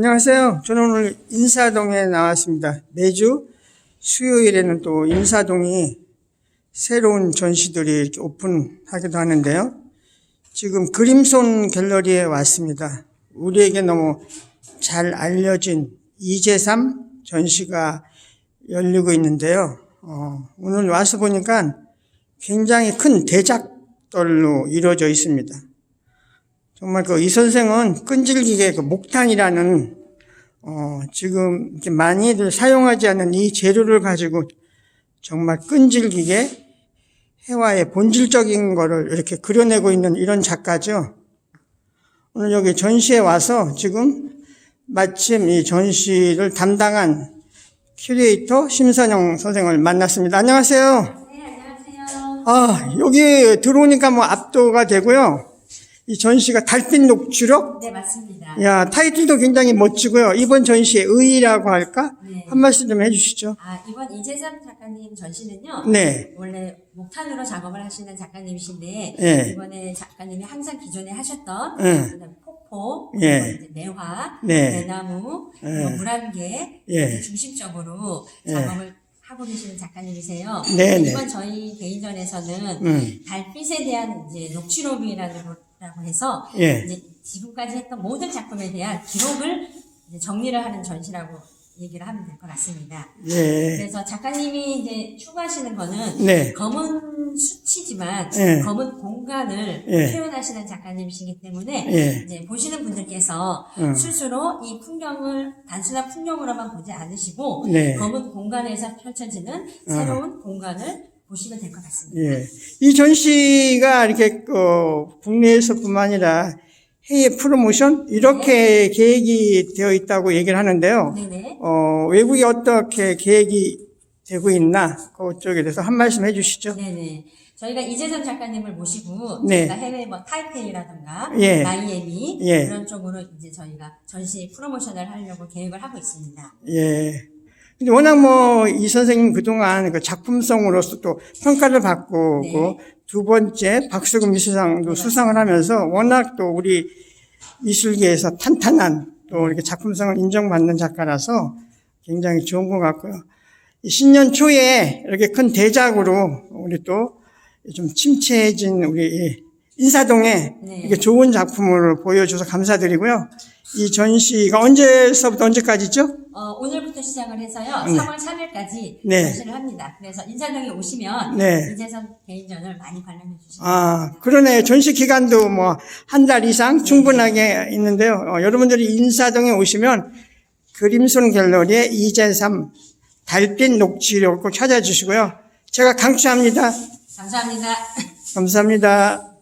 안녕하세요. 저는 오늘 인사동에 나왔습니다. 매주 수요일에는 또 인사동이 새로운 전시들이 오픈하기도 하는데요. 지금 그림손 갤러리에 왔습니다. 우리에게 너무 잘 알려진 이재삼 전시가 열리고 있는데요. 어, 오늘 와서 보니까 굉장히 큰 대작들로 이루어져 있습니다. 정말 그 이 선생은 끈질기게 그 목탄이라는 어, 지금 이렇게 많이들 사용하지 않는 이 재료를 가지고 정말 끈질기게 해와의 본질적인 거를 이렇게 그려내고 있는 이런 작가죠. 오늘 여기 전시에 와서 지금 마침 이 전시를 담당한 큐레이터 심선영 선생을 만났습니다. 안녕하세요. 네, 안녕하세요. 아, 여기 들어오니까 뭐 압도가 되고요. 이 전시가 달빛 녹주력? 네, 맞습니다. 야, 타이틀도 굉장히 멋지고요. 이번 전시의 의의라고 할까? 네. 한 말씀 좀 해주시죠. 아, 이번 이재삼 작가님 전시는요. 네. 원래 목탄으로 작업을 하시는 작가님이신데 네. 이번에 작가님이 항상 기존에 하셨던 네. 폭포, 이제 매화, 네. 대나무, 예. 그리고 물안개 예. 이렇게 중심적으로 예. 작업을 하고 계시는 작가님이세요. 네, 네. 이번 저희 개인전에서는 음. 달빛에 대한 이제 녹취록이라는 거 라고 해서 예. 이제 지금까지 했던 모든 작품에 대한 기록을 정리를 하는 전시라고 얘기를 하면 될 것 같습니다. 예. 그래서 작가님이 이제 추구하시는 거는 네. 검은 수치지만 예. 검은 공간을 예. 표현하시는 작가님이시기 때문에 예. 이제 보시는 분들께서 음. 스스로 이 풍경을 단순한 풍경으로만 보지 않으시고 네. 검은 공간에서 펼쳐지는 새로운 공간을 보시면 될 것 같습니다. 예. 이 전시가 이렇게, 어, 국내에서뿐만 아니라 해외 프로모션? 이렇게 계획이 되어 있다고 얘기를 하는데요. 네네. 어, 외국에 어떻게 계획이 되고 있나? 그쪽에 대해서 한 말씀 해 주시죠. 네네. 저희가 이재선 작가님을 모시고 네. 저희가 해외 뭐 타이페이라든가 예. 마이애미 예. 그런 쪽으로 이제 저희가 전시 프로모션을 하려고 계획을 하고 있습니다. 예. 근데 워낙 뭐 이 선생님 그동안 그 작품성으로서 또 평가를 받고 네. 그두 번째 박수금 미술상도 수상을 하면서 워낙 또 우리 미술계에서 탄탄한 또 이렇게 작품성을 인정받는 작가라서 굉장히 좋은 것 같고요. 이 신년 초에 이렇게 큰 대작으로 우리 또 좀 침체해진 우리 인사동에 네. 이렇게 좋은 작품을 보여줘서 감사드리고요. 이 전시가 언제서부터 언제까지죠? 어, 오늘부터 시작을 해서요. 네. 3월 3일까지 네. 전시를 합니다. 그래서 인사동에 오시면 네. 이재선 개인전을 많이 관람해 주시면 아, 그러네. 전시 기간도 뭐 한 달 이상 충분하게 있는데요. 어, 여러분들이 인사동에 오시면 그림손 갤러리의 이재삼 달빛 녹취록을 꼭 찾아주시고요. 제가 강추합니다. 감사합니다. 감사합니다.